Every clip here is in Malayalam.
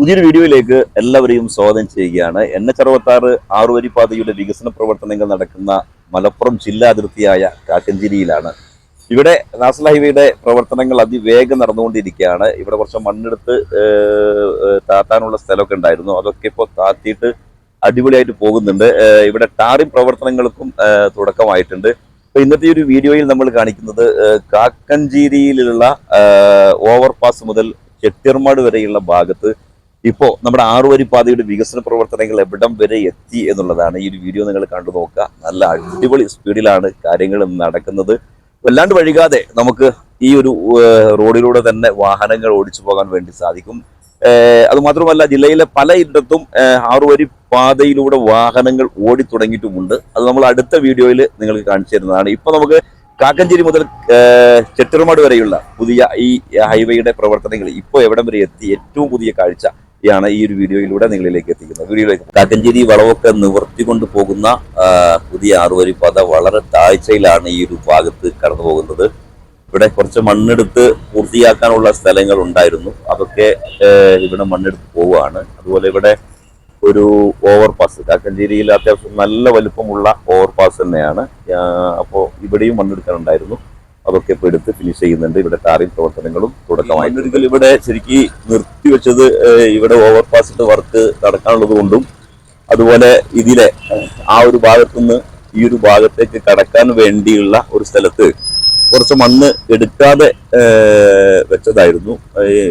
പുതിയൊരു വീഡിയോയിലേക്ക് എല്ലാവരെയും സ്വാഗതം ചെയ്യുകയാണ്. എൻ എച്ച് അറുപത്താറ് ആറുവരിപ്പാതയുടെ വികസന പ്രവർത്തനങ്ങൾ നടക്കുന്ന മലപ്പുറം ജില്ലാ അതിർത്തിയായ കാക്കഞ്ചേരിയിലാണ്. ഇവിടെ നാഷണൽ ഹൈവേയുടെ പ്രവർത്തനങ്ങൾ അതിവേഗം നടന്നുകൊണ്ടിരിക്കുകയാണ്. ഇവിടെ കുറച്ച് മണ്ണെടുത്ത് താത്താനുള്ള സ്ഥലമൊക്കെ ഉണ്ടായിരുന്നു. അതൊക്കെ ഇപ്പോൾ താത്തിയിട്ട് അടിപൊളിയായിട്ട് പോകുന്നുണ്ട്. ഇവിടെ ടാറിംഗ് പ്രവർത്തനങ്ങൾക്കും തുടക്കമായിട്ടുണ്ട്. അപ്പൊ ഇന്നത്തെ ഒരു വീഡിയോയിൽ നമ്മൾ കാണിക്കുന്നത് കാക്കഞ്ചേരിയിലുള്ള ഓവർപാസ് മുതൽ ചെട്ടിയർമാട് വരെയുള്ള ഭാഗത്ത് ഇപ്പോ നമ്മുടെ ആറുവരി പാതയുടെ വികസന പ്രവർത്തനങ്ങൾ എവിടം വരെ എത്തി എന്നുള്ളതാണ് ഈ ഒരു വീഡിയോ നിങ്ങൾ കണ്ടു നോക്കുക. നല്ല അടിപൊളി സ്പീഡിലാണ് കാര്യങ്ങൾ നടക്കുന്നത്. വല്ലാണ്ട് വഴികാതെ നമുക്ക് ഈ ഒരു റോഡിലൂടെ തന്നെ വാഹനങ്ങൾ ഓടിച്ചു പോകാൻ വേണ്ടി സാധിക്കും. അതുമാത്രമല്ല അത് മാത്രമല്ല ജില്ലയിലെ പലയിടത്തും ആറുവരി പാതയിലൂടെ വാഹനങ്ങൾ ഓടി തുടങ്ങിയിട്ടുമുണ്ട്. അത് നമ്മൾ അടുത്ത വീഡിയോയിൽ നിങ്ങൾക്ക് കാണിച്ചു തരുന്നതാണ്. ഇപ്പൊ നമുക്ക് കാക്കഞ്ചേരി മുതൽ ചെട്ടിറമാട് വരെയുള്ള പുതിയ ഈ ഹൈവേയുടെ പ്രവർത്തനങ്ങൾ ഇപ്പോൾ എവിടം വരെ എത്തി? ഏറ്റവും പുതിയ കാഴ്ച യാണ് ഈ ഒരു വീഡിയോയിലൂടെ നിങ്ങളിലേക്ക് എത്തിക്കുന്നത്. വീഡിയോയിലേക്ക് കാക്കഞ്ചേരി വളവൊക്കെ നിവർത്തിക്കൊണ്ട് പോകുന്ന പുതിയ ആറുവരി പാത വളരെ താഴ്ചയിലാണ് ഈ ഒരു ഭാഗത്ത് കടന്നു പോകുന്നത്. ഇവിടെ കുറച്ച് മണ്ണെടുത്ത് പൂർത്തിയാക്കാനുള്ള സ്ഥലങ്ങൾ ഉണ്ടായിരുന്നു. അതൊക്കെ ഇവിടെ മണ്ണെടുത്ത് പോവുകയാണ്. അതുപോലെ ഇവിടെ ഒരു ഓവർപാസ് കാക്കഞ്ചേരിയിൽ അത്യാവശ്യം നല്ല വലുപ്പമുള്ള ഓവർപാസ് തന്നെയാണ്. അപ്പോൾ ഇവിടെയും മണ്ണെടുക്കാനുണ്ടായിരുന്നു. അതൊക്കെ ഇപ്പോൾ എടുത്ത് ഫിനിഷ് ചെയ്യുന്നുണ്ട്. ഇവിടെ ടാറിംഗ് പ്രവർത്തനങ്ങളും തുടക്കമായി. ഇവിടെ ശരിക്കും നിർത്തിവെച്ചത് ഇവിടെ ഓവർപാസിന്റെ വർക്ക് നടക്കാനുള്ളത് കൊണ്ടും അതുപോലെ ഇതിലെ ആ ഒരു ഭാഗത്തുനിന്ന് ഈ ഒരു ഭാഗത്തേക്ക് കടക്കാൻ വേണ്ടിയുള്ള ഒരു സ്ഥലത്ത് കുറച്ച് മണ്ണ് എടുക്കാതെ വെച്ചതായിരുന്നു.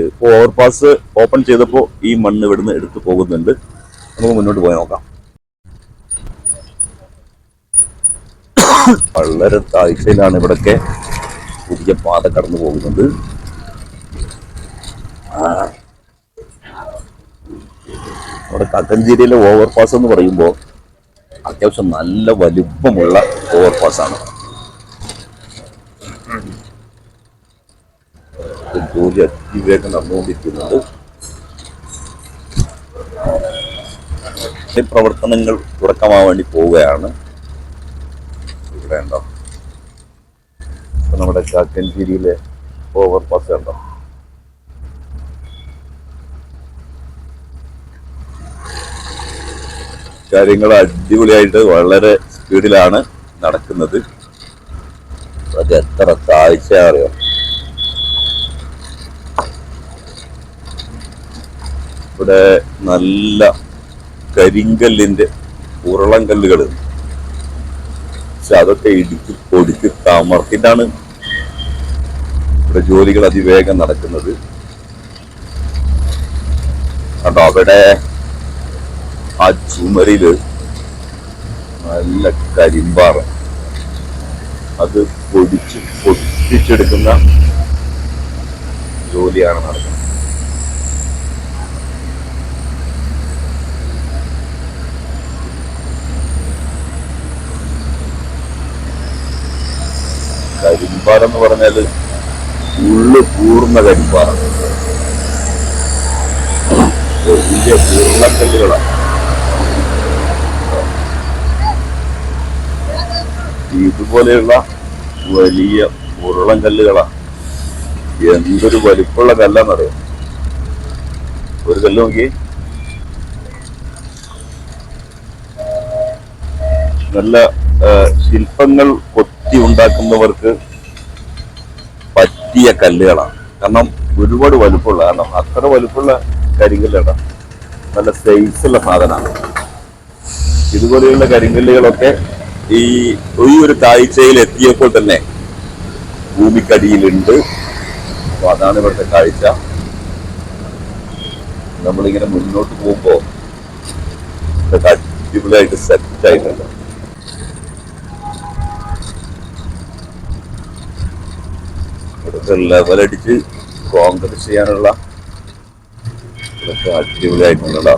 ഇപ്പോൾ ഓവർപാസ് ഓപ്പൺ ചെയ്തപ്പോൾ ഈ മണ്ണ് ഇവിടുന്ന് എടുത്തു പോകുന്നുണ്ട്. നമുക്ക് മുന്നോട്ട് പോയി നോക്കാം. വളരെ താഴ്ചയിലാണ് ഇവിടൊക്കെ പുതിയ പാത കടന്നു പോകുന്നത് അവിടെ കക്കഞ്ചേരിയിലെ ഓവർപാസ് എന്ന് പറയുമ്പോൾ അത്യാവശ്യം നല്ല വലുപ്പമുള്ള ഓവർപാസ് ആണ്. ഇത് ജോലി അതിവേഗം നടന്നുകൊണ്ടിരിക്കുന്നത് പ്രവർത്തനങ്ങൾ തുടക്കമാവാൻ വേണ്ടി പോവുകയാണ്. ഇവിടെ ഉണ്ടോ? ഇപ്പൊ നമ്മുടെ ഓവർ പാസ് ഉണ്ടോ കാര്യങ്ങൾ അടിപൊളിയായിട്ട് വളരെ സ്പീഡിലാണ് നടക്കുന്നത്. അത് എത്ര താഴ്ച അറിയാം ഇവിടെ നല്ല കരിങ്കല്ലിന്റെ ഉരുളം കല്ലുകൾ. പക്ഷെ അതൊക്കെ ഇടിച്ച് പൊടിച്ച് തമർത്തിട്ടാണ് ഇവിടെ ജോലികൾ അതിവേഗം നടക്കുന്നത്. കണ്ടോ അവിടെ ആ ചുമരിൽ നല്ല കരിമ്പാറ. അത് പൊടിച്ച് പൊട്ടിച്ചെടുക്കുന്ന ജോലിയാണ് നടക്കുന്നത്. കരിമ്പാറ എന്ന് പറഞ്ഞാൽ ഉള്ളു പൂർണ കരിമ്പാറ വലിയ ഉരുളക്കല്ലുകളാണ് ഇതുപോലെയുള്ള വലിയ ഉരുളം കല്ലുകളാണ് എന്തൊരു വലിപ്പുള്ള കല്ലാന്നറിയാം? ഒരു കല്ല് നോക്കി നല്ല ശില്പങ്ങൾ കൊത്തി ഉണ്ടാക്കുന്നവർക്ക് പറ്റിയ കല്ലുകളാണ്. കാരണം ഒരുപാട് വലുപ്പമുള്ള കാരണം അത്ര വലുപ്പമുള്ള കരിങ്കല്ലാണ് നല്ല സൈസുള്ള സാധനമാണ്. ഇതുപോലെയുള്ള കരിങ്കല്ലുകളൊക്കെ ഈ ഈ ഒരു കാഴ്ചയിൽ എത്തിയപ്പോൾ തന്നെ ഭൂമിക്കടിയിലുണ്ട്. അപ്പൊ അതാണ് ഇവിടുത്തെ കാഴ്ച. നമ്മളിങ്ങനെ മുന്നോട്ട് പോകുമ്പോ ഇതൊക്കെ അടിപൊളിയായിട്ട് സെറ്റ് ഇവിടുത്തെ ലെവലടിച്ച് കോൺക്രീറ്റ് ചെയ്യാനുള്ള ഇതൊക്കെ അടിപൊളിയായിട്ടുണ്ടല്ലോ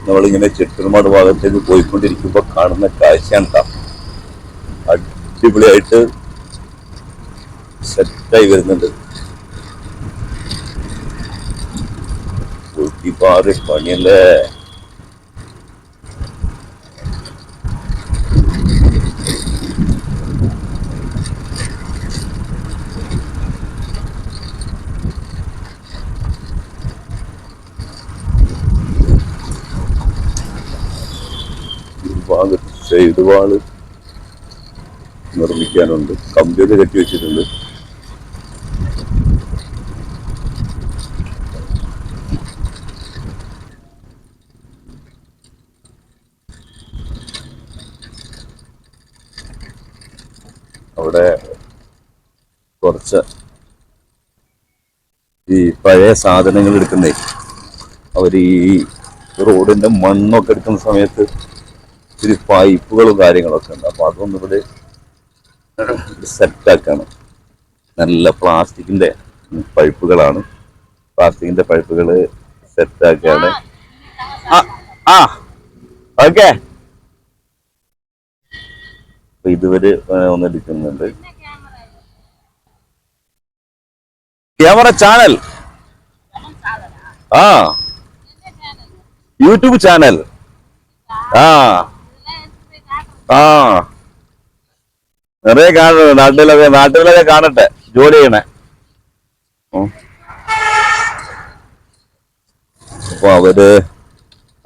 നമ്മളിങ്ങനെ ചെട്ടിർമാട് ഭാഗത്തേക്ക് പോയിക്കൊണ്ടിരിക്കുമ്പോൾ കാണുന്ന കാഴ്ചയാണ് ട്ടാ. അടിപൊളിയായിട്ട് സെറ്റായി വരുന്നുണ്ട് കുട്ടിപ്പാറ് പണിയല്ലേ സൈഡ് ചെയ്തുവാൾ നിർമ്മിക്കാനുണ്ട്. കമ്പിയൊക്കെ കെട്ടി വെച്ചിട്ടുണ്ട്. അവിടെ കുറച്ച് ഈ പഴയ സാധനങ്ങൾ എടുക്കുന്നേ. അവർ ഈ റോഡിന്റെ മണ്ണൊക്കെ എടുക്കുന്ന സമയത്ത് ഇത്തിരി പൈപ്പുകളും കാര്യങ്ങളൊക്കെ ഉണ്ട്. അപ്പോൾ അതൊന്നും ഇവിടെ സെറ്റാക്കാണ് നല്ല പ്ലാസ്റ്റിക്കിന്റെ പൈപ്പുകളാണ് പ്ലാസ്റ്റിക്കിന്റെ പൈപ്പുകൾ സെറ്റാക്കാണ് ആ ആ അപ്പൊ ഇതുവരെ ഒന്നെടുക്കുന്നുണ്ട് ക്യാമറ ചാനൽ. ആ. YouTube channel. ആ. ആ. നിറയെ കാണുന്നു നാട്ടിലൊക്കെ നാട്ടിലൊക്കെ കാണട്ടെ. ജോലി ചെയ്യണേ. അപ്പൊ അവർ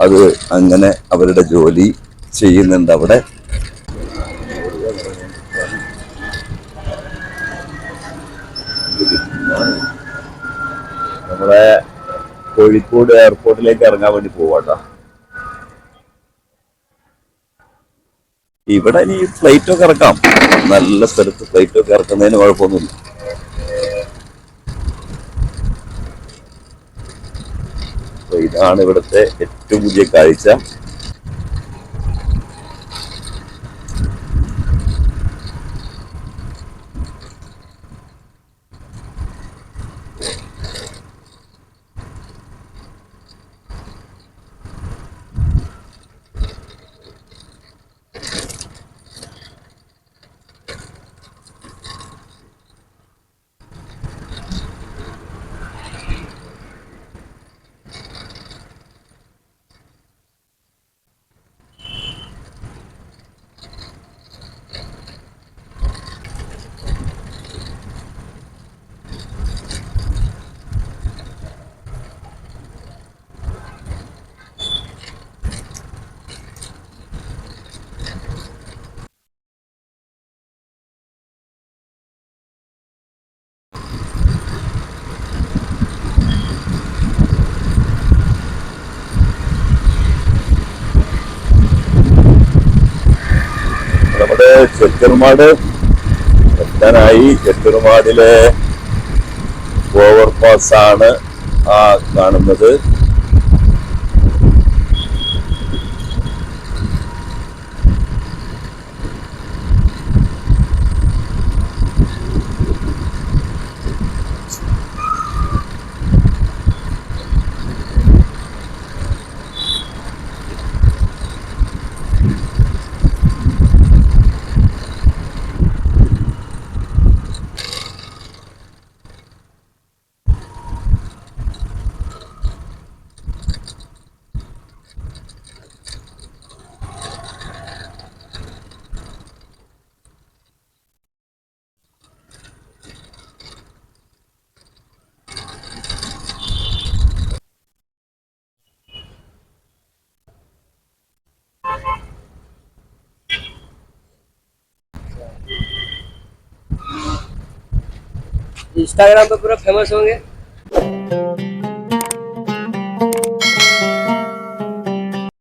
അത് അങ്ങനെ അവരുടെ ജോലി ചെയ്യുന്നുണ്ട് അവിടെ. നമ്മളെ കോഴിക്കോട് എയർപോർട്ടിലേക്ക് ഇറങ്ങാൻ വേണ്ടി പോവാട്ടോ. ഇവിടെ ഇനി ഫ്ലൈറ്റ് ഒക്കെ ഇറക്കാം. നല്ല സ്ഥലത്ത് ഫ്ലൈറ്റ് ഒക്കെ ഇറക്കുന്നതിന് കുഴപ്പമൊന്നുമില്ല. ഇതാണ് ഇവിടുത്തെ ഏറ്റവും പുതിയ കാഴ്ച. ചെക്കർമാട് എത്താനായി. ചെക്കർമാടിലെ ഓവർപാസ് ആണ് ആ കാണുന്നത്. इंस्टाग्राम पे पूरा फ़ेमस होंगे।